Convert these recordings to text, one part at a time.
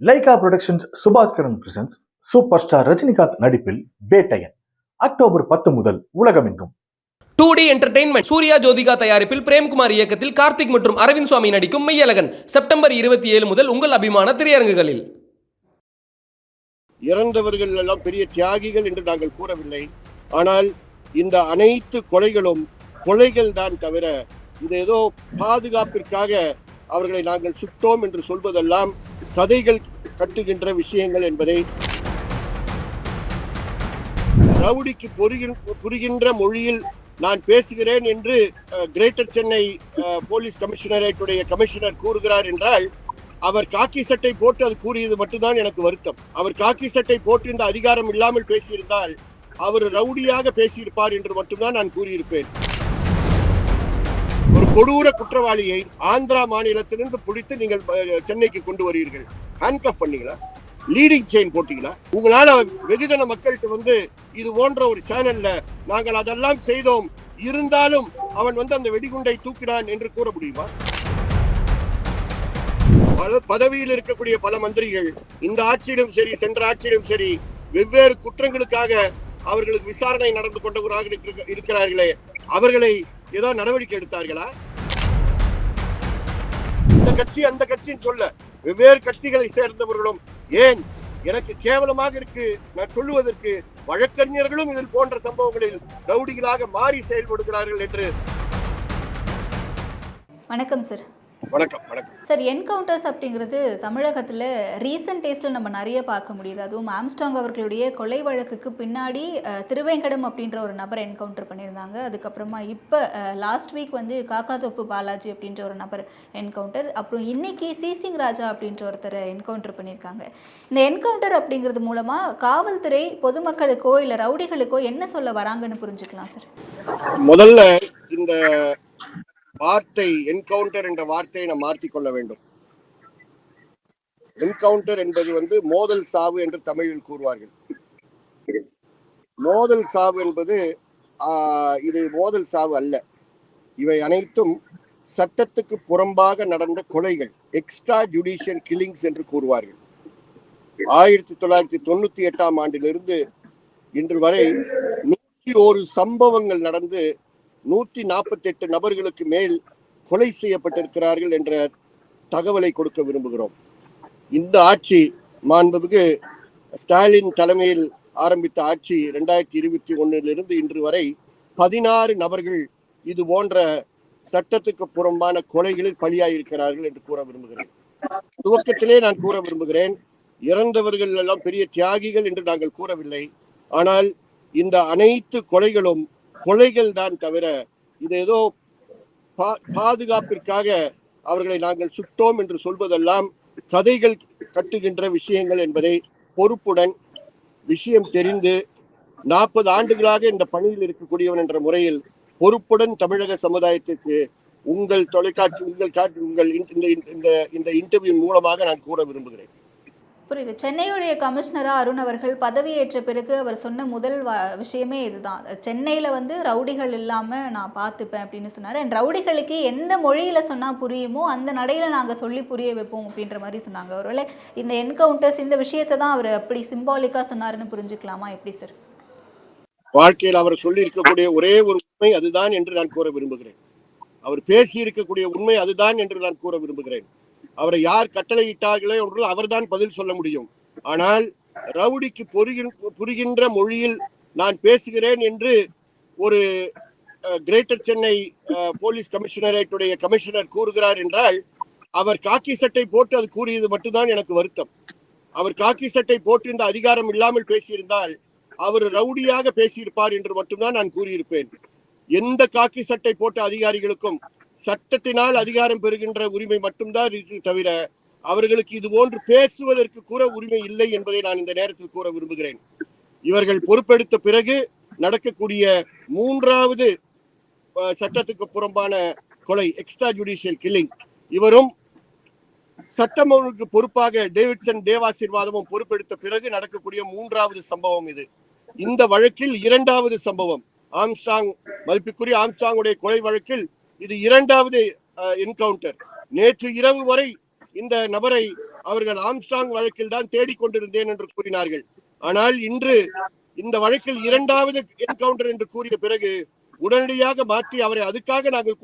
Lyca productions Subaskaran presents super star Rajinikanth நடிப்பில் Vettaiyan October பத்து முதல் உலகமெங்கும். Two D entertainment Suriya Jyothika தயாரிப்பில் பிரேம்குமார் இயக்கத்தில் கார்த்திக் மற்றும் அரவிந்த் சுவாமி நடிக்கும் மெய்யழகன் செப்டம்பர் இருபத்தி ஏழு முதல் உங்கள் அபிமான திரையரங்குகளில். இறந்தவர்கள் எல்லாம் பெரிய தியாகிகள் என்று நாங்கள் கூறவில்லை. ஆனால் இந்த அனைத்து கொலைகளும் கொலைகள் தான் தவிர இது ஏதோ பாதுகாப்பிற்காக அவர்களை நாங்கள் சுட்டோம் என்று சொல்வதெல்லாம் கதைகள் கட்டுகின்ற விஷயங்கள் என்பதை ரவுடிக்கு புரிகின்ற மொழியில் நான் பேசுகிறேன் என்று கிரேட்டர் சென்னை போலீஸ் கமிஷனரேட்டுடைய கமிஷனர் கூறுகிறார் என்றால் அவர் காக்கி சட்டை போட்டு அது கூறியது மட்டும்தான் எனக்கு வருத்தம். அவர் காக்கி சட்டை போட்டு இந்த அதிகாரம் இல்லாமல் பேசியிருந்தால் அவர் ரவுடியாக பேசியிருப்பார் என்று மட்டும்தான் நான் கூறியிருப்பேன். கொடூர குற்றவாளியை ஆந்திரா மாநிலத்திலிருந்து பிடித்து நீங்கள் சென்னைக்கு கொண்டு வருவீர்கள். ஹேண்ட்கஃப் பண்ணீங்களா? லீடிங் செயின் போட்டீங்களா? உங்களால வெகுஜன மக்கள்கிட்ட வந்து இது போன்ற ஒரு சேனல்ல நாங்கள் அதெல்லாம் செய்தோம். இருந்தாலும் அவன் வந்து அந்த வெடிகுண்டை தூக்கினான் என்று கூற முடியுமா? பல பதவியில் இருக்கக்கூடிய பல மந்திரிகள் இந்த ஆட்சியிலும் சரி சென்ற ஆட்சியிலும் சரி வெவ்வேறு குற்றங்களுக்காக அவர்களுக்கு விசாரணை நடந்து கொண்டவராக இருக்க- இருக்கிறார்களே. அவர்களை ஏதோ நடவடிக்கை எடுத்தார்களா? இந்த கட்சி அந்த கட்சின்னு சொல்ல வெவ்வேறு கட்சிகளை சேர்ந்தவர்களும் ஏன் எனக்கு கேவலமாக இருக்கு நான் சொல்லுவதற்கு வழக்கறிஞர்களும் இதில் போன்ற சம்பவங்களில் ரவுடிகளாக மாறி செயல்படுகிறார்கள் என்று வணக்கம் சார் வணக்கம் வணக்கம். சார் என்கவுண்டர்ஸ் அப்படிங்கிறது தமிழகத்தில் ரீசன்ட் டேஸில் நம்ம நிறைய பார்க்க முடியுது. அதுவும் ஆம்ஸ்டாங் அவர்களுடைய கொலை வழக்குக்கு பின்னாடி திருவேங்கடம் அப்படின்ற ஒரு நபரை என்கவுண்டர் பண்ணியிருந்தாங்க. அதுக்கப்புறமா இப்போ லாஸ்ட் வீக் வந்து காக்காதோப்பு பாலாஜி அப்படின்ற ஒரு நபர் என்கவுண்டர் அப்புறம் இன்னைக்கு சீசிங் ராஜா அப்படின்ற ஒருத்தரை என்கவுண்டர் பண்ணியிருக்காங்க. இந்த என்கவுண்டர் அப்படிங்கிறது மூலமாக காவல்துறை பொதுமக்களுக்கோ இல்லை ரவுடிகளுக்கோ என்ன சொல்ல வராங்கன்னு புரிஞ்சுக்கலாம் சார். முதல்ல இந்த வார்த்தை என்கவுண்டர் என்ற வார்த்தையை நாம் மாற்றிக் கொள்ள வேண்டும். என்கவுண்டர் என்பது வந்து மோதல் சாவு என்று தமிழில் கூறுவார்கள். மோதல் சாவு என்பது ஆஹ், இது மோதல் சாவு அல்ல. இவை அனைத்தும் சட்டத்துக்கு புறம்பாக நடந்த கொலைகள் எக்ஸ்ட்ரா ஜுடிஷியல் கில்லிங்ஸ் என்று கூறுவார்கள். ஆயிரத்தி தொள்ளாயிரத்தி தொண்ணூத்தி எட்டாம் ஆண்டிலிருந்து இன்று வரை நூற்றி ஒரு சம்பவங்கள் நடந்து நூற்றி நாற்பத்தி எட்டு நபர்களுக்கு மேல் கொலை செய்யப்பட்டிருக்கிறார்கள் என்ற தகவலை கொடுக்க விரும்புகிறோம். இந்த ஆட்சி மாண்புமிகு ஸ்டாலின் தலைமையில் ஆரம்பித்த ஆட்சி ரெண்டாயிரத்தி இருபத்தி ஒன்னிலிருந்து இன்று வரை பதினாறு நபர்கள் இது போன்ற சட்டத்துக்கு புறம்பான கொலைகளில் பலியாயிருக்கிறார்கள் என்று கூற விரும்புகிறேன். துவக்கத்திலே நான் கூற விரும்புகிறேன். இறந்தவர்கள் எல்லாம் பெரிய தியாகிகள் என்று நாங்கள் கூறவில்லை. ஆனால் இந்த அனைத்து கொலைகளும் கொலைகள் தான் தவிர இது ஏதோ பா- பாதுகாப்பிற்காக அவர்களை நாங்கள் சுட்டோம் என்று சொல்வதெல்லாம் கதைகள் கட்டுகின்ற விஷயங்கள் என்பதை பொறுப்புடன் விஷயம் தெரிந்து நாற்பது ஆண்டுகளாக இந்த பணியில் இருக்கக்கூடியவன் என்ற முறையில் பொறுப்புடன் தமிழக சமுதாயத்திற்கு உங்கள் தொலைக்காட்சி உங்கள் காட்சி உங்கள் இந்த இந்த இந்த இன்டர்வியூ மூலமாக நான் கூற விரும்புகிறேன். புரியுது. சென்னையுடைய கமிஷனராக அருண் அவர்கள் பதவியேற்ற பிறகு அவர் சொன்ன முதல் விஷயமே இதுதான். சென்னையில் வந்து ரவுடிகள் இல்லாமல் நான் பார்த்துப்பேன் அப்படின்னு சொன்னார். அண்ட் ரவுடிகளுக்கு எந்த மொழியில் சொன்னால் புரியுமோ அந்த நடையில் நாங்கள் சொல்லி புரிய வைப்போம் அப்படின்ற மாதிரி சொன்னாங்க. ஒருவேளை இந்த என்கவுண்டர்ஸ் இந்த விஷயத்தை தான் அவர் அப்படி சிம்பாலிக்காக சொன்னாருன்னு புரிஞ்சுக்கலாமா? எப்படி சார் வாழ்க்கையில் அவர் சொல்லி இருக்கக்கூடிய ஒரே ஒரு உண்மை அதுதான் என்று நான் கூற விரும்புகிறேன். அவர் பேசி இருக்கக்கூடிய உண்மை அதுதான் என்று நான் கூற விரும்புகிறேன். அவரை யார் கட்டளையிட்டார்களோ என்று அவர்தான் பதில் சொல்ல முடியும். ஆனால் ரவுடிக்கு புரிகின்ற மொழியில் நான் பேசுகிறேன் என்று ஒரு கிரேட்டர் சென்னை போலீஸ் கமிஷனரேட்டுடைய கமிஷனர் கூறுகிறார் என்றால் அவர் காக்கி சட்டை போட்டு அது கூறியது மட்டும்தான் எனக்கு வருத்தம். அவர் காக்கி சட்டை போட்டு இந்த அதிகாரம் இல்லாமல் பேசியிருந்தால் அவர் ரவுடியாக பேசியிருப்பார் என்று மட்டும்தான் நான் கூறியிருப்பேன். எந்த காக்கி சட்டை போட்ட அதிகாரிகளுக்கும் சட்டத்தினால் அதிகாரம் பெறுகின்ற உரிமை மட்டும்தான் இருக்கு தவிர அவர்களுக்கு இது போன்று பேசுவதற்கு கூட உரிமை இல்லை என்பதை நான் இந்த நேரத்தில் கூற விரும்புகிறேன். இவர்கள் பொறுப்பெடுத்த பிறகு நடக்கக்கூடிய மூன்றாவது சட்டத்துக்கு புறம்பான கொலை எக்ஸ்ட்ரா ஜுடிஷியல் கில்லிங் இவரும் சட்டம் பொறுப்பாக டேவிட்சன் தேவாசீர்வாதமும் பொறுப்பெடுத்த பிறகு நடக்கக்கூடிய மூன்றாவது சம்பவம் இது. இந்த வழக்கில் இரண்டாவது சம்பவம். ஆம்ஸ்டாங் மதிப்புக்குரிய ஆம்ஸ்டாங்குடைய கொலை வழக்கில் இது இரண்டாவது என்கவுண்டர் நேற்று இரவு வரை இந்த நபரை அவர்கள் ஆம்ஸ்டாங் வழக்கில் தான் தேடிக்கொண்டிருந்தேன் என்று கூறினார்கள். ஆனால் இன்று இந்த வழக்கில் இரண்டாவது என்கவுண்டர் என்று கூறிய பிறகு உடனடியாக மாற்றி அவரை அதுக்காக நாங்கள்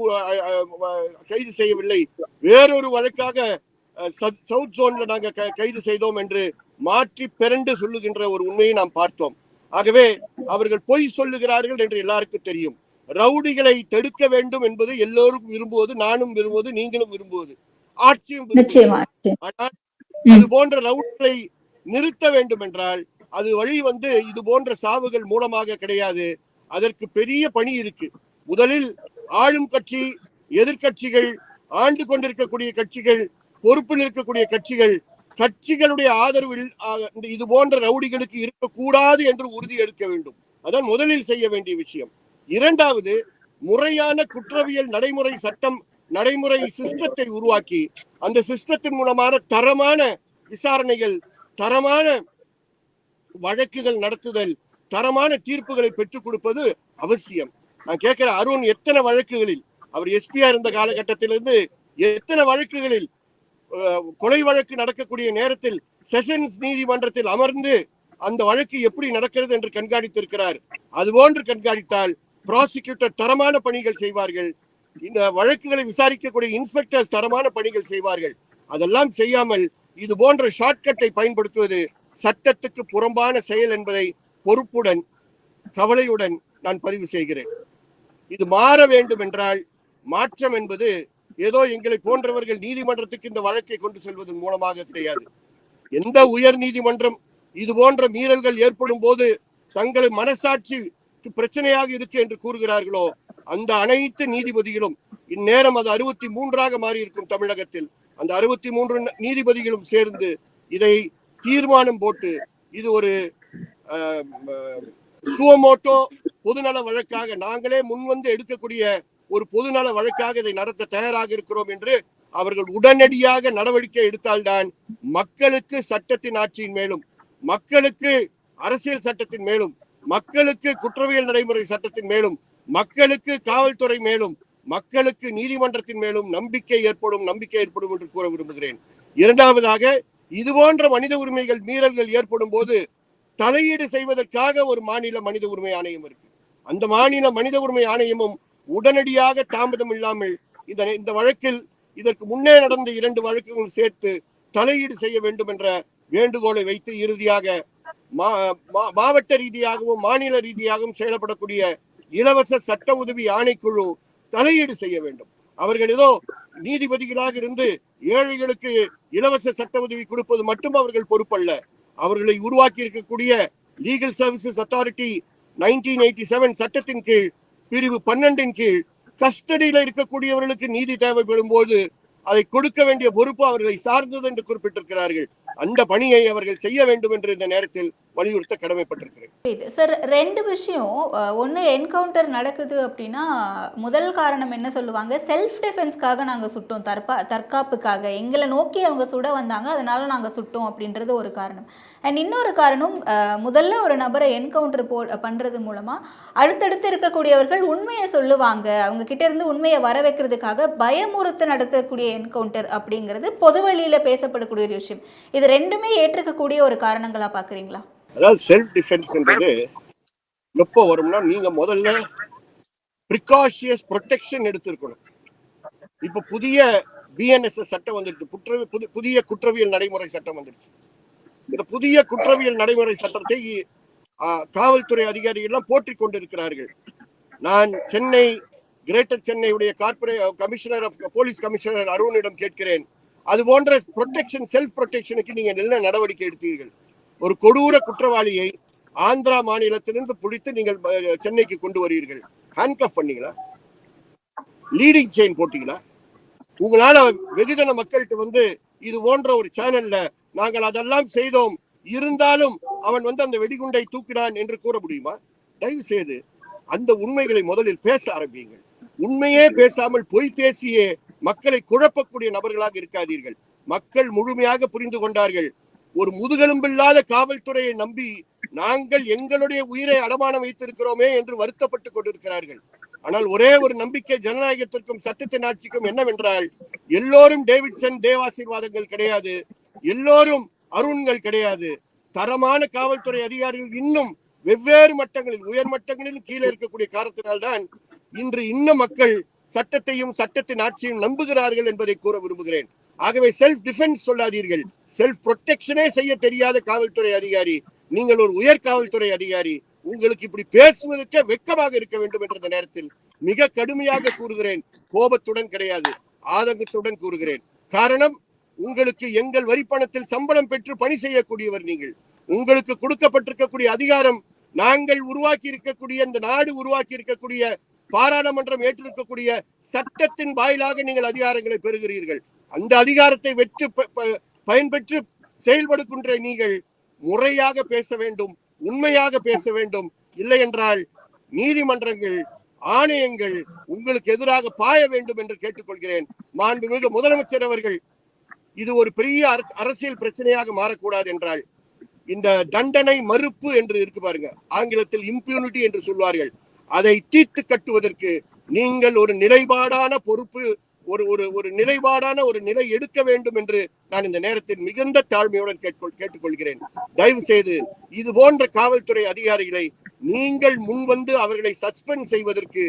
கைது செய்யவில்லை. வேறொரு வழக்காக சவுத் ஜோன்ல நாங்கள் கைது செய்தோம் என்று மாற்றி பிறண்டு சொல்லுகின்ற ஒரு உண்மையை நாம் பார்த்தோம். ஆகவே அவர்கள் பொய் சொல்லுகிறார்கள் என்று எல்லாருக்கும் தெரியும். ரவுடிகளை தடுக்க வேண்டும் என்பது எல்லோரும் விரும்புவது நானும் விரும்புவது நீங்களும் விரும்புவது. ஆட்சியும். ஆனால். அது போன்ற ரவுடிகளை நிறுத்த வேண்டும் என்றால் அது வழி வந்து இது போன்ற சாவுகள் மூலமாக கிடையாது. அதற்கு பெரிய பணி இருக்கு. முதலில் ஆளும் கட்சி எதிர்க்கட்சிகள் ஆண்டு கொண்டிருக்கக்கூடிய கட்சிகள் பொறுப்பில் இருக்கக்கூடிய கட்சிகள் கட்சிகளுடைய ஆதரவில் இது போன்ற ரவுடிகளுக்கு இருக்கக்கூடாது என்று உறுதி எடுக்க வேண்டும். அதான் முதலில் செய்ய வேண்டிய விஷயம். இரண்டாவது முறையான குற்றவியல் நடைமுறை சட்டம் நடைமுறை சிஸ்டத்தை உருவாக்கி அந்த சிஸ்டத்தின் மூலமான தரமான விசாரணைகள் தரமான வழக்குகள் நடத்துதல் தரமான தீர்ப்புகளை பெற்றுக் கொடுப்பது அவசியம். நான் கேட்கிற அருண் எத்தனை வழக்குகளில் அவர் எஸ்பியா இருந்த காலகட்டத்திலிருந்து எத்தனை வழக்குகளில் கொலை வழக்கு நடக்கக்கூடிய நேரத்தில் செஷன்ஸ் நீதிமன்றத்தில் அமர்ந்து அந்த வழக்கு எப்படி நடக்கிறது என்று கண்காணித்திருக்கிறார்? அதுபோன்று கண்காணித்தால் ப்ராசிக்யூட்டர் தரமான பணிகள் செய்வார்கள். இந்த வழக்குகளை விசாரிக்கக்கூடிய இன்ஸ்பெக்டர்ஸ் தரமான பணிகள் செய்வார்கள். அதெல்லாம் செய்யாமல் இது போன்ற ஷார்ட்கட்டை பயன்படுத்துவது சட்டத்துக்கு புறம்பான செயல் என்பதை பொறுப்புடன் கவலையுடன் நான் பதிவு செய்கிறேன். இது மாற வேண்டும் என்றால் மாற்றம் என்பது ஏதோ எங்களை போன்றவர்கள் நீதிமன்றத்துக்கு இந்த வழக்கை கொண்டு செல்வதன் மூலமாக கிடையாது. எந்த உயர் நீதிமன்றம் இது போன்ற மீறல்கள் ஏற்படும் போது தங்களை மனசாட்சி பிரச்சனையாக இருக்கு என்று கூறுகிறார்களோ அந்த அனைத்து நீதிபதிகளும் இந்நேரம் அது அறுபத்தி மூன்றாக மாறி இருக்கும் தமிழகத்தில் அந்த அறுபத்தி மூன்று நீதிபதிகளும் சேர்ந்து இதை தீர்மானம் போட்டு இது ஒரு சுவமோட்டோ பொதுநல வழக்காக நாங்களே முன்வந்து எடுக்கக்கூடிய ஒரு பொதுநல வழக்காக இதை நடத்த தயாராக இருக்கிறோம் என்று அவர்கள் உடனடியாக நடவடிக்கை எடுத்தால்தான் மக்களுக்கு சட்டத்தின் ஆட்சியின் மேலும் மக்களுக்கு அரசியல் சட்டத்தின் மேலும் மக்களுக்கு குற்றவியல் நடைமுறை சட்டத்தின் மேலும் மக்களுக்கு காவல்துறை மேலும் மக்களுக்கு நீதிமன்றத்தின் மேலும் நம்பிக்கை ஏற்படும் நம்பிக்கை ஏற்படும் என்று கூற விரும்புகிறேன். இரண்டாவதாக இது போன்ற மனித உரிமைகள் மீறல்கள் ஏற்படும் போது தலையீடு செய்வதற்காக ஒரு மாநில மனித உரிமை ஆணையம் இருக்கு. அந்த மாநில மனித உரிமை ஆணையமும் உடனடியாக தாமதம் இல்லாமல் இதனை இந்த வழக்கில் இதற்கு முன்னே நடந்த இரண்டு வழக்குகளும் சேர்த்து தலையீடு செய்ய வேண்டும் என்ற வேண்டுகோளை வைத்து இறுதியாக மாவட்ட ரீதியாகவும் மாநில ரீதியாகவும் செயல்படக்கூடிய இலவச சட்ட உதவி ஆணைக்குழு தலையீடு செய்ய வேண்டும். அவர்கள் ஏதோ நீதிபதிகளாக இருந்து ஏழைகளுக்கு இலவச சட்ட உதவி கொடுப்பது மட்டும் அவர்கள் பொறுப்பல்ல. அவர்களை உருவாக்கி இருக்கக்கூடிய legal services authority nineteen eighty seven சட்டத்தின் கீழ் பிரிவு பன்னெண்டின் கீழ் கஸ்டடியில் இருக்கக்கூடியவர்களுக்கு நீதி தேவைப்படும் போது அதை கொடுக்க வேண்டிய பொறுப்பு அவர்களை சார்ந்தது என்று குறிப்பிட்டிருக்கிறார்கள். அந்த பணியை அவர்கள் செய்ய வேண்டும் என்று இந்த நேரத்தில் வலியுறுத்த கடமைப்பட்டிருக்கிறேன். சார் ரெண்டு விஷயம். ஒன்று என்கவுண்டர் நடக்குது அப்படின்னா முதல் காரணம் என்ன சொல்லுவாங்க? செல்ஃப் டிஃபென்ஸ்க்காக நாங்கள் சுட்டோம். தற்பா தற்காப்புக்காக. எங்களை நோக்கி அவங்க சுட வந்தாங்க. அதனால நாங்கள் சுட்டோம் அப்படின்றது ஒரு காரணம். அண்ட் இன்னொரு காரணம் முதல்ல ஒரு நபரை என்கவுண்டர் போ பண்ணுறது மூலமாக அடுத்தடுத்து இருக்கக்கூடியவர்கள் உண்மையை சொல்லுவாங்க. அவங்க கிட்ட இருந்து உண்மையை வர வைக்கிறதுக்காக பயமுறுத்த நடத்தக்கூடிய என்கவுண்டர் அப்படிங்கிறது பொதுவெளியில் பேசப்படக்கூடிய ஒரு விஷயம். இது ரெண்டுமே ஏற்றுக்கக்கூடிய ஒரு காரணங்களா பார்க்குறீங்களா? அதாவது செல்ஃப் டிஃபென்ஸ்ன்றது எப்போ வரும்னா நீங்க முதல்ல ப்ரிகாஷியஸ் ப்ரொடெக்ஷன் எடுத்திருக்கணும். இப்போ புதிய பிஎன்எஸ்எஸ் சட்டம் வந்துருக்கு புற்ற புதிய குற்றவியல் நடைமுறை சட்டம் வந்துருச்சு இந்த புதிய குற்றவியல் நடைமுறை சட்டத்தை காவல்துறை அதிகாரிகள் போற்றிக் கொண்டிருக்கிறார்கள். நான் சென்னை கிரேட்டர் சென்னையுடைய கார்பரே கமிஷனர் ஆஃப் போலீஸ் கமிஷனர் அருணிடம் கேட்கிறேன். அது போன்ற ப்ரொடெக்ஷன் செல்ஃப் ப்ரொடெக்ஷனுக்கு நீங்க என்ன நடவடிக்கை எடுத்தீர்கள்? ஒரு கொடூர குற்றவாளியை ஆந்திரா மாநிலத்திலிருந்து பிடித்து நீங்கள் சென்னைக்கு கொண்டு வருவீர்கள். ஹேண்ட்கஃப் பண்ணீங்களா? லீடிங் செயின் போட்டீங்களா? உங்களால வெகுஜன மக்கள்கிட்ட வந்து இது போன்ற ஒரு சேனல்ல நாங்கள் அதெல்லாம் செய்தோம். இருந்தாலும் அவன் வந்து அந்த வெடிகுண்டை தூக்கினான் என்று கூற முடியுமா? தயவு செய்து அந்த உண்மைகளை முதலில் பேச ஆரம்பியுங்கள். உண்மையே பேசாமல் பொய் பேசியே மக்களை குழப்பக்கூடிய நபர்களாக இருக்காதீர்கள். மக்கள் முழுமையாக புரிந்து கொண்டார்கள். ஒரு முதுகெலும்பில்லாத காவல்துறையை நம்பி நாங்கள் எங்களுடைய உயிரை அடமானம் வைத்திருக்கிறோமே என்று வருத்தப்பட்டுக் கொண்டிருக்கிறார்கள். ஆனால் ஒரே ஒரு நம்பிக்கை ஜனநாயகத்திற்கும் சட்டத்தின் ஆட்சிக்கும் என்னவென்றால் எல்லோரும் டேவிட்சன் தேவாசீர்வாதங்கள் கிடையாது. எல்லோரும் அருண்கள் கிடையாது. தரமான காவல்துறை அதிகாரிகள் இன்னும் வெவ்வேறு மட்டங்களில் உயர் மட்டங்களிலும் கீழே இருக்கக்கூடிய காரணத்தினால்தான் இன்று இன்னும் மக்கள் சட்டத்தையும் சட்டத்தின் ஆட்சியும் நம்புகிறார்கள் என்பதை கூற விரும்புகிறேன். ஆகவே செல்ஃப் டிஃபென்ஸ் சொல்லாதீர்கள். செல்ஃப் ப்ரொடெக்ஷனே செய்ய தெரியாத காவல்துறை அதிகாரி நீங்கள் ஒரு உயர் காவல்துறை அதிகாரி உங்களுக்கு இப்படி பேசுவதற்கே வெட்கமாக இருக்க வேண்டும் என்ற நேரத்தில் மிக கடுமையாக கூறுகிறேன். கோபத்துடன் கிடையாது. ஆதங்கத்துடன் கூறுகிறேன். காரணம் உங்களுக்கு எங்கள் வரி பணத்தில் சம்பளம் பெற்று பணி செய்யக்கூடியவர் நீங்கள். உங்களுக்கு கொடுக்கப்பட்டிருக்கக்கூடிய அதிகாரம் நாங்கள் உருவாக்கி இருக்கக்கூடிய இந்த நாடு உருவாக்கி இருக்கக்கூடிய பாராளுமன்றம் ஏற்றிருக்கக்கூடிய சட்டத்தின் வாயிலாக நீங்கள் அதிகாரங்களை பெறுகிறீர்கள். அந்த அதிகாரத்தை வெற்று ப- ப- பயன்பெற்று செயல்படுகின்ற நீங்கள் முறையாக பேச வேண்டும் உண்மையாக பேச வேண்டும். இல்லை என்றால் நீதிமன்றங்கள் ஆணையங்கள் உங்களுக்கு எதிராக பாய வேண்டும் என்று கேட்டுக்கொள்கிறேன். மாண்புமிகு முதலமைச்சர் அவர்கள் இது ஒரு பெரிய அரசியல் பிரச்சனையாக மாறக்கூடாது என்றால் இந்த தண்டனை மறுப்பு என்று இருக்கு பாருங்க ஆங்கிலத்தில் இம்பியூனிட்டி என்று சொல்வார்கள். அதை தீர்த்து கட்டுவதற்கு நீங்கள் ஒரு நிலைப்பாடான பொறுப்பு ஒரு ஒரு ஒரு நிலைப்பாடான ஒரு நிலை எடுக்க வேண்டும் என்று நான் இந்த நேரத்தில் மிகுந்த தாழ்மையுடன் கேட்கொள் கேட்டுக்கொள்கிறேன். தயவு செய்து இது போன்ற காவல்துறை அதிகாரிகளை நீங்கள் முன்வந்து அவர்களை சஸ்பெண்ட் செய்வதற்கு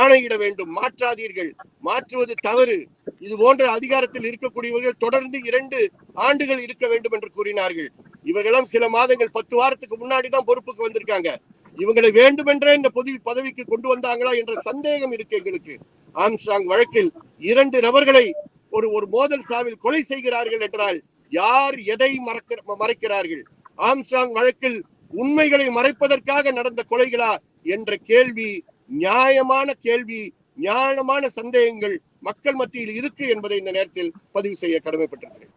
ஆணையிட வேண்டும். மாற்றாதீர்கள். மாற்றுவது தவறு. இது போன்ற அதிகாரத்தில் இருக்கக்கூடியவர்கள் தொடர்ந்து இரண்டு ஆண்டுகள் இருக்க வேண்டும் என்று கூறினார்கள். இவர்களும் சில மாதங்கள் பத்து வாரத்துக்கு முன்னாடி தான் பொறுப்புக்கு வந்திருக்காங்க. இவங்களை வேண்டுமென்றே இந்த பொது பதவிக்கு கொண்டு வந்தாங்களா என்ற சந்தேகம் இருக்கு எங்களுக்கு. ஆம்ஸ்டாங் வழக்கில் இரண்டு நபர்களை ஒரு ஒரு மோதல் சாவில் கொலை செய்கிறார்கள் என்றால் யார் எதை மறக்க மறைக்கிறார்கள்? ஆம்ஸ்டாங் வழக்கில் உண்மைகளை மறைப்பதற்காக நடந்த கொலைகளா என்ற கேள்வி நியாயமான கேள்வி நியாயமான சந்தேகங்கள் மக்கள் மத்தியில் இருக்கு என்பதை இந்த நேரத்தில் பதிவு செய்ய கடமைப்பட்டிருக்கிறேன்.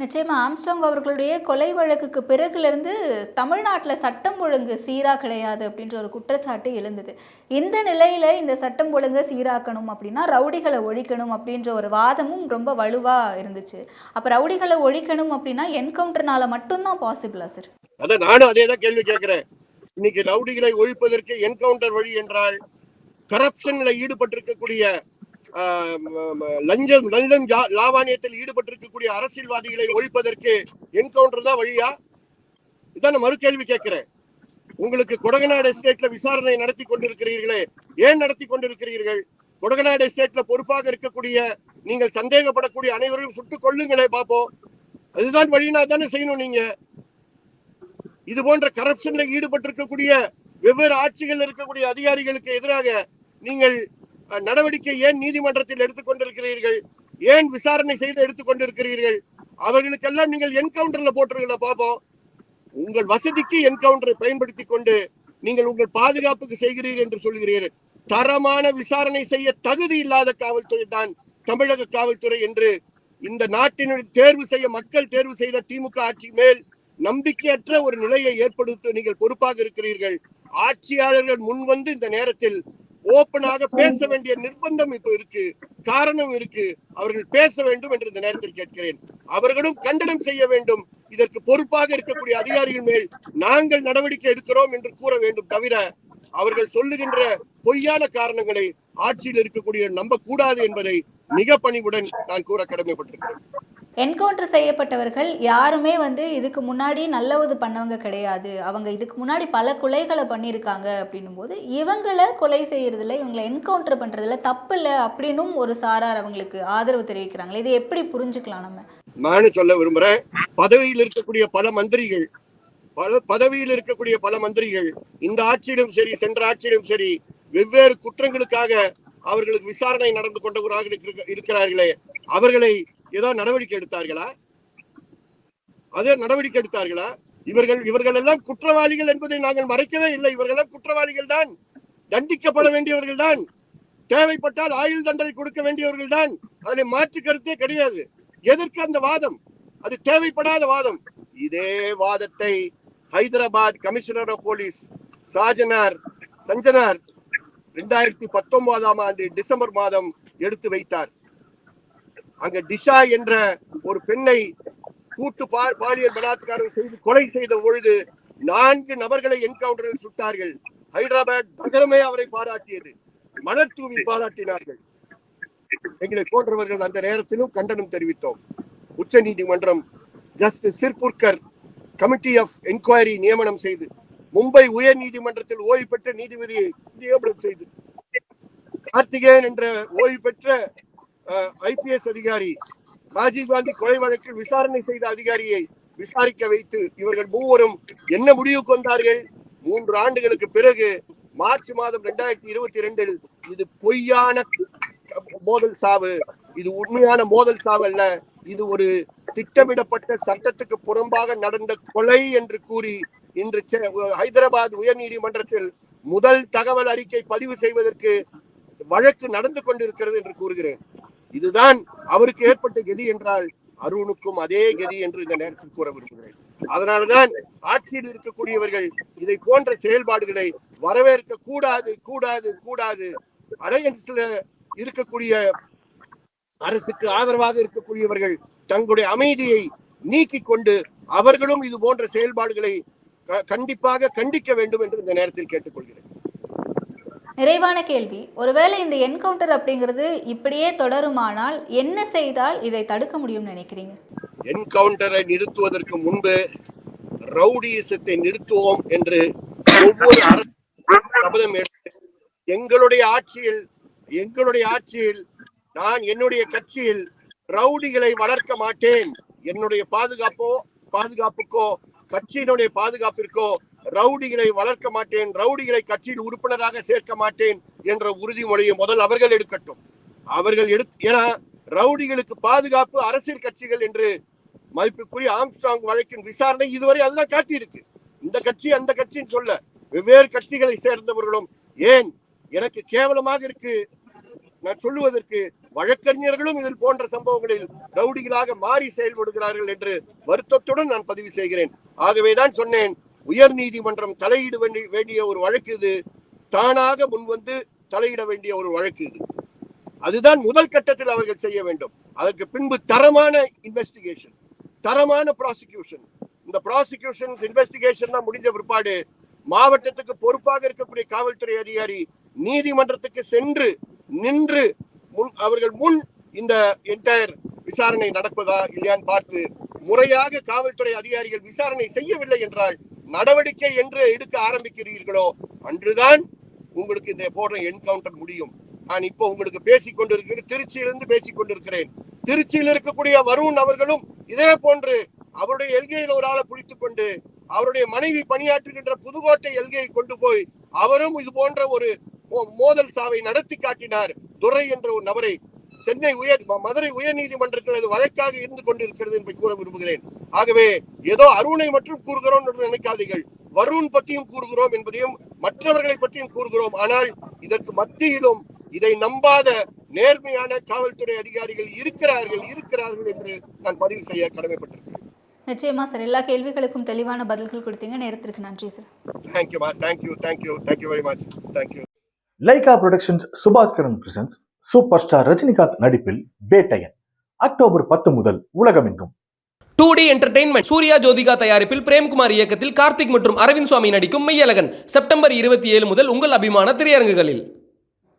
நிச்சயமா ஆம்ஸ்டாங் அவர்களுடைய கொலை வழக்குக்கு பிறகுலேருந்து தமிழ்நாட்டில் சட்டம் ஒழுங்கு சீராக கிடையாது அப்படின்ற ஒரு குற்றச்சாட்டு எழுந்தது. இந்த நிலையில் இந்த சட்டம் ஒழுங்கை சீராக்கணும் அப்படின்னா ரவுடிகளை ஒழிக்கணும் அப்படின்ற ஒரு வாதமும் ரொம்ப வலுவாக இருந்துச்சு. அப்போ ரவுடிகளை ஒழிக்கணும் அப்படின்னா என்கவுண்டர்னால மட்டும்தான் பாசிபிளா சார்? அதான் நானும் அதே தான் கேள்வி கேட்கிறேன். இன்னைக்கு ரவுடிகளை ஒழிப்பதற்கு என்கவுண்டர் வழி என்றால் கரப்ஷன்ல ஈடுபட்டிருக்கக்கூடிய லஞ்சம் லஞ்சம் ஜா- லாவாணியத்தில் ஈடுபட்டிருக்கக்கூடிய அரசியல்வாதிகளை ஒழிப்பதற்கு என்கவுண்டர் தான் வழியா? இதான் நான் மறு கேள்வி கேட்கிறேன். உங்களுக்கு கொடகநாடு எஸ்டேட்ல விசாரணை நடத்தி கொண்டிருக்கிறீர்களே ஏன் நடத்தி கொண்டிருக்கிறீர்கள்? கொடகநாடு எஸ்டேட்ல பொறுப்பாக இருக்கக்கூடிய நீங்கள் சந்தேகப்படக்கூடிய அனைவரையும் சுட்டுக் கொள்ளுங்களே பார்ப்போம் அதுதான் வழினா தானே செய்யணும் நீங்க? இது போன்ற கரப்ஷன்ல ஈடுபட்டிருக்கக்கூடிய வெவ்வேறு ஆட்சிகள் இருக்கக்கூடிய அதிகாரிகளுக்கு எதிராக நீங்கள் நடவடிக்கை ஏன் நீதிமன்றத்தில் எடுத்துக்கொண்டிருக்கிறீர்கள் ஏன் விசாரணை செய்து எடுத்துக்கொண்டிருக்கிறீர்கள் அவர்களுக்கெல்லாம் நீங்கள் என்கவுண்டர்ல போட்டிருக்கிற பார்ப்போம். உங்கள் வசதிக்கு என்கவுண்டரை பயன்படுத்தி கொண்டு நீங்கள் உங்கள் பாதுகாப்புக்கு செய்கிறீர்கள் என்று சொல்கிறீர்கள். தரமான விசாரணை செய்ய தகுதி இல்லாத காவல்துறை தான் தமிழக காவல்துறை என்று இந்த நாட்டினுடைய தேர்வு செய்ய மக்கள் தேர்வு செய்த திமுக ஆட்சி மேல் நம்பிக்கையற்ற ஒரு நிலையை ஏற்படுத்த நீங்கள் பொறுப்பாக இருக்கிறீர்கள். ஆட்சியாளர்கள் முன் வந்து இந்த நேரத்தில் ஓப்பனாக பேச வேண்டிய நிர்பந்தம் இப்ப இருக்கு காரணம் இருக்கு. அவர்கள் பேச வேண்டும் என்று இந்த நேரத்தில் கேட்கிறேன். அவர்களும் கண்டனம் செய்ய வேண்டும். இதற்கு பொறுப்பாக இருக்கக்கூடிய அதிகாரிகள் மேல் நாங்கள் நடவடிக்கை எடுக்கிறோம் என்று கூற வேண்டும் தவிர அவர்கள் சொல்லுகின்ற பொய்யான காரணங்களை ஆட்சியில் இருக்கக்கூடிய நம்பக்கூடாது என்பதை மிக பணிவுடன் நான் கூற கடமைப்பட்டிருக்கிறேன். என்கவுண்டர் செய்யப்பட்டவர்கள் யாருமே வந்து இதுக்கு முன்னாடி நல்லவது பண்ணவங்க கிடையாது. அவங்க இதுக்கு முன்னாடி பல கொலைகளை பண்ணியிருக்காங்க அப்படின்னும் போது இவங்களை கொலை செய்யறதுல இவங்களை என்கவுண்டர் பண்றதுல தப்பு இல்லை அப்படின்னும் ஒரு சாரார் அவங்களுக்கு ஆதரவு தெரிவிக்கிறாங்களே. இதை எப்படி புரிஞ்சுக்கலாம் நம்ம? நானும் சொல்ல விரும்புறேன். பதவியில் இருக்கக்கூடிய பல மந்திரிகள் பல பதவியில் இருக்கக்கூடிய பல மந்திரிகள் இந்த ஆட்சியிலும் சரி சென்ற ஆட்சியிலும் சரி வெவ்வேறு குற்றங்களுக்காக அவர்களுக்கு விசாரணை நடந்து கொண்டவராக இருக்கிறார்களே அவர்களை ஏதோ நடவடிக்கை எடுத்தார்களா? அதே நடவடிக்கை எடுத்தார்களா? இவர்கள் இவர்கள் எல்லாம் குற்றவாளிகள் என்பதை நாங்கள் மறைக்கவே இல்லை. இவர்கள் எல்லாம் குற்றவாளிகள் தான். தண்டிக்கப்பட வேண்டியவர்கள் தான். தேவைப்பட்டால் ஆயுள் தண்டனை கொடுக்க வேண்டியவர்கள் தான். அதில் மாற்று கருத்தே கிடையாது. எதற்கு அந்த வாதம்? அது தேவைப்படாத வாதம். இதே வாதத்தை Hyderabad commissioner of police Sajjanar Sajjanar இரண்டாயிரத்தி பத்தொன்பதாம் ஆண்டு டிசம்பர் மாதம் எடுத்து வைத்தார். அங்க டிஷா என்ற ஒரு பெண்ணை கூட்டு பா- பாலியல் பலாத்காரம் செய்து கொலை செய்த பொழுது நான்கு நபர்களை என்கவுண்டரில் சுட்டார்கள். ஹைதராபாத் நகரமே அவரை பாராட்டியது. மலர் தூவி பாராட்டினார்கள். எங்களை போன்றவர்கள் அந்த நேரத்திலும் கண்டனம் தெரிவித்தோம். உச்ச நீதிமன்றம் justice Sirpurkar committee of enquiry நியமனம் செய்து மும்பை உயர் நீதிமன்றத்தில் ஓய்வு பெற்ற நீதிபதியை நியமனம் செய்து கார்த்திகேயன் என்ற ஓய்வு பெற்ற ஐபிஎஸ் அதிகாரி ராஜீவ்காந்தி கொலை வழக்கில் விசாரணை செய்த அதிகாரியை விசாரிக்க வைத்து இவர்கள் மூவரும் என்ன முடிவுக்கு வந்தார்கள் மூன்று ஆண்டுகளுக்கு பிறகு மார்ச் மாதம் இரண்டாயிரத்தி இருபத்தி இரண்டில் இது பொய்யான மோதல் சாவு. இது உண்மையான மோதல் சாவு அல்ல. இது ஒரு திட்டமிடப்பட்ட சட்டத்துக்கு புறம்பாக நடந்த கொலை என்று கூறி இன்று செ- ஹைதராபாத் உயர்நீதிமன்றத்தில் முதல் தகவல் அறிக்கை பதிவு செய்வதற்கு வழக்கு நடந்து கொண்டிருக்கிறது என்று கூறுகிறேன். இதுதான் அவருக்கு ஏற்பட்ட கதி என்றால் அருணுக்கும் அதே கதி என்று இந்த நேரத்தில் கூற விரும்புகிறேன். அதனால்தான் ஆட்சியில் இருக்கக்கூடியவர்கள் இதை போன்ற செயல்பாடுகளை வரவேற்க கூடாது கூடாது கூடாது. அலையன்ஸ்ல இருக்கக்கூடிய அரசுக்கு ஆதரவாக இருக்கக்கூடியவர்கள் தங்களுடைய அமைதியை நீக்கிக் கொண்டு அவர்களும் இது போன்ற செயல்பாடுகளை கண்டிப்பாக கண்டிக்க வேண்டும் என்று இந்த நேரத்தில் கேட்டுக்கொள்கிறேன். நிறைவான கேள்வி. ஒருவேளை இந்த என்கவுண்டர் அப்படிங்கிறது இப்படியே தொடருமானால் என்ன செய்தால் இதை தடுக்க முடியும்னு நினைக்கிறீங்க? என்கவுண்டரை நிறுத்துவதற்கு முன்பு ரவுடியிசத்தை நிறுத்துவோம் என்று ஒவ்வொரு அரசு சபதம் எடுத்து எங்களுடைய ஆட்சியில் எங்களுடைய ஆட்சியில் நான் என்னுடைய கட்சியில் ரவுடிகளை வளர்க்க மாட்டேன். என்னுடைய பாதுகாப்போ பாதுகாப்புக்கோ கட்சியினுடைய பாதுகாப்பிற்கோ ரவுடிகளை வளர்க்க மாட்டேன் ரவுடிகளை கட்சியில் உறுப்பினராக சேர்க்க மாட்டேன் என்ற உறுதிமொழியை முதல் அவர்கள் எடுக்கட்டும். அவர்கள் எடுத்து ஏன்னா ரவுடிகளுக்கு பாதுகாப்பு அரசியல் கட்சிகள் என்று மதிப்புக்குரிய ஆம்ஸ்டாங் வழக்கின் விசாரணை இதுவரை அதுதான் காட்டியிருக்கு. இந்த கட்சி அந்த கட்சின்னு சொல்ல வெவ்வேறு கட்சிகளை சேர்ந்தவர்களும் ஏன் எனக்கு கேவலமாக இருக்கு? நான் சொல்லுவதற்கு வழக்கறிஞர்களும் இதில் போன்ற சம்பவங்களில் ரவுடிகளாக மாறி செயல்படுகிறார்கள் என்று வருத்தத்துடன் நான் பதிவு செய்கிறேன். ஆகவேதான் சொன்னேன் உயர் நீதிமன்றம் தலையிட வேண்டிய வேண்டிய ஒரு வழக்கு இது. தானாக முன்வந்து தலையிட வேண்டிய ஒரு வழக்கு இது. அதுதான் முதல் கட்டத்தில் அவர்கள் செய்ய வேண்டும். அதற்கு பின்பு தரமான இன்வெஸ்டிகேஷன் தரமான ப்ராசிக்யூஷன் இந்த ப்ராசிக்யூஷன் இன்வெஸ்டிகேஷன் முடிஞ்ச பிற்பாடு மாவட்டத்துக்கு பொறுப்பாக இருக்கக்கூடிய காவல்துறை அதிகாரி நீதிமன்றத்துக்கு சென்று நின்று முன் அவர்கள் முன் இந்த என்டையர் விசாரணை நடப்பதா இல்லையான்னு பார்த்து முறையாக காவல்துறை அதிகாரிகள் விசாரணை செய்யவில்லை என்றால் நடவடிக்கை என்று எடுக்க ஆரம்பிக்கிறீர்களோ அன்றுதான் உங்களுக்கு இந்த போன்ற என்கவுண்டர் முடியும். நான் இப்போ உங்களுக்கு பேசிக் கொண்டிருக்கிறேன் திருச்சியிலிருந்து பேசிக் கொண்டிருக்கிறேன். திருச்சியில் இருக்கக்கூடிய வருண் அவர்களும் இதே போன்று அவருடைய எல்கையில் ஒரு ஆளை பிடித்துக் கொண்டு அவருடைய மனைவி பணியாற்றுகின்ற புதுக்கோட்டை எல்கையை கொண்டு போய் அவரும் இது போன்ற ஒரு மோ- மோதல் சாவை நடத்தி காட்டினார். துரை என்ற ஒரு நபரை சென்னை உயர் மதுரை உயர் நீதிமன்றத்தில் அது வழக்காக இருந்து கொண்டிருக்கிறது என்று கூற விரும்புகிறேன். ஆகவே ஏதோ அருணை மட்டும் கூறுகிறோம் என்று நினைக்காதீர்கள். வருண் பற்றியும் கூறுகிறோம் என்பதையும் மற்றவர்களை பற்றியும் கூறுகிறோம். ஆனால் இதற்கு மத்தியிலும் இதை நம்பாத நேர்மையான காவல்துறை அதிகாரிகள் இருக்கிறார்கள் இருக்கிறார்கள் என்று நான் பதிவு செய்ய கடமைப்பட்டிருக்கிறேன். நிச்சயமா சார். எல்லா கேள்விகளுக்கும் தெளிவான பதில்கள் கொடுத்தீங்க. நேரத்திற்கு நன்றி sir. Thank you thank you thank you thank you very much thank you Lyca productions Subaskaran presents super star Rajinikanth நடிப்பில் பேட்டையன் அக்டோபர் பத்து முதல் உலகமெங்கும். Two D entertainment Suriya Jyothika தயாரிப்பில் பிரேம்குமார் இயக்கத்தில் கார்த்திக் மற்றும் அரவிந்த் சுவாமி நடிக்கும் மெய்யழகன். செப்டம்பர் இருபத்தி ஏழு முதல் உங்கள் அபிமான திரையரங்குகளில்.